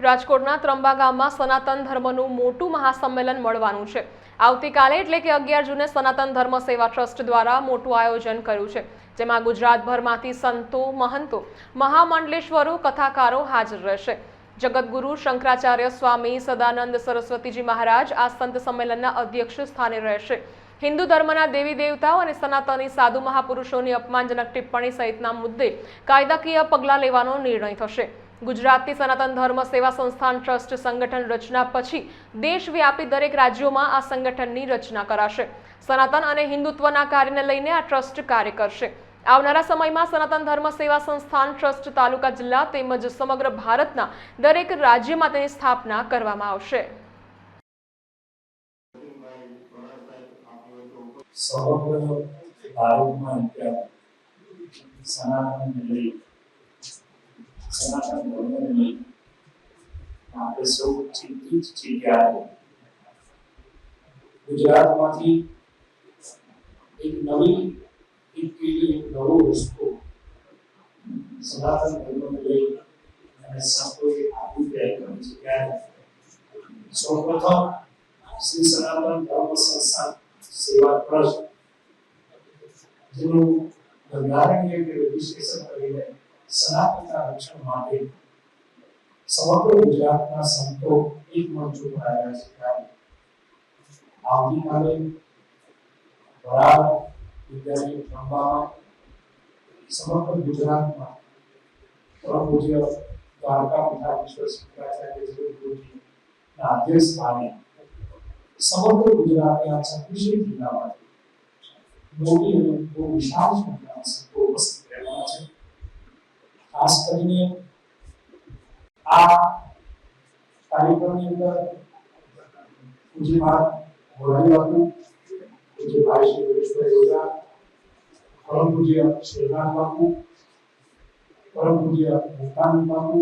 રાજકોટના ત્રંબા ગામમાં સનાતન ધર્મનું મોટું મહાસંમેલન મળવાનું છે. આવતીકાલે એટલે કે અગિયાર જૂને સનાતન ધર્મ સેવા ટ્રસ્ટ દ્વારા મોટું આયોજન કર્યું છે, જેમાં ગુજરાતભરમાંથી સંતો, મહંતો, મહામંડલેશ્વરો, કથાકારો હાજર રહેશે. જગતગુરુ શંકરાચાર્ય સ્વામી સદાનંદ સરસ્વતીજી મહારાજ આ સંત સંમેલનના અધ્યક્ષ સ્થાને રહેશે. હિન્દુ ધર્મના દેવી દેવતાઓ અને સનાતની સાધુ મહાપુરુષોની અપમાનજનક ટિપ્પણી સહિતના મુદ્દે કાયદાકીય પગલાં લેવાનો નિર્ણય થશે. ગુજરાતની સનાતન ધર્મ સેવા સંસ્થાન ટ્રસ્ટ સંગઠન રચના પછી દેશવ્યાપી દરેક રાજ્યોમાં આ સંગઠનની રચના કરાશે. સનાતન અને હિન્દુત્વના કાર્યને લઈને આ ટ્રસ્ટ કાર્ય કરશે. આવનારા સમયમાં સનાતન ધર્મ સેવા સંસ્થાન ટ્રસ્ટ તાલુકા જિલ્લા તેમજ સમગ્ર ભારતના દરેક રાજ્યમાં તેની સ્થાપના કરવામાં આવશે. સમગ્ર ભારતમાં અત્યારે સનાતનને લઈ સનાતન ધર્મને આપણે સૌ ચિંતિત છીએ ત્યારે ગુજરાતમાંથી એક નવી, એક પેઢી એક નવો રસ્તો સનાતન ધર્મને લઈ અને સંતોએ આપવું તય કર્યું છે. ત્યારે સૌપ્રથમ શ્રી સનાતન ધર્મ સંસ્થાન સેવા ટ્રસ્ટ જેનું બંધારણીય રજીસ્ટ્રેશન કરીને સનાતનના રક્ષણ માટે સમગ્ર ગુજરાતના સંતો એક મંચ ઉપર આવ્યા છે. આવતીકાલે વરાળ, વિદ્યાલય ત્રંબામાં સમગ્ર ગુજરાતમાં પરમ પૂજ્ય દ્વારકા પીઠાધીશ્વર શંકરાચાર્ય અધ્યક્ષ સ્થાને સમગ્ર ગુજરાતના છત્રીસે જિલ્લામાંથી મોટી અને બહુ વિશાળ સંખ્યામાં સંતો ઉપસ્થિત રહેવાના છે ખાસ કરીને આ કાર્યક્રમની અંદર પૂજ્ય મહારાજ મોરારી બાપુ પૂજ્ય ભાઈ શ્રી ગણેશભાઈ ઓઝા પરમ પૂજ્ય શ્રીનાથ બાપુ પરમ પૂજ્ય મુક્તાનંદ બાપુ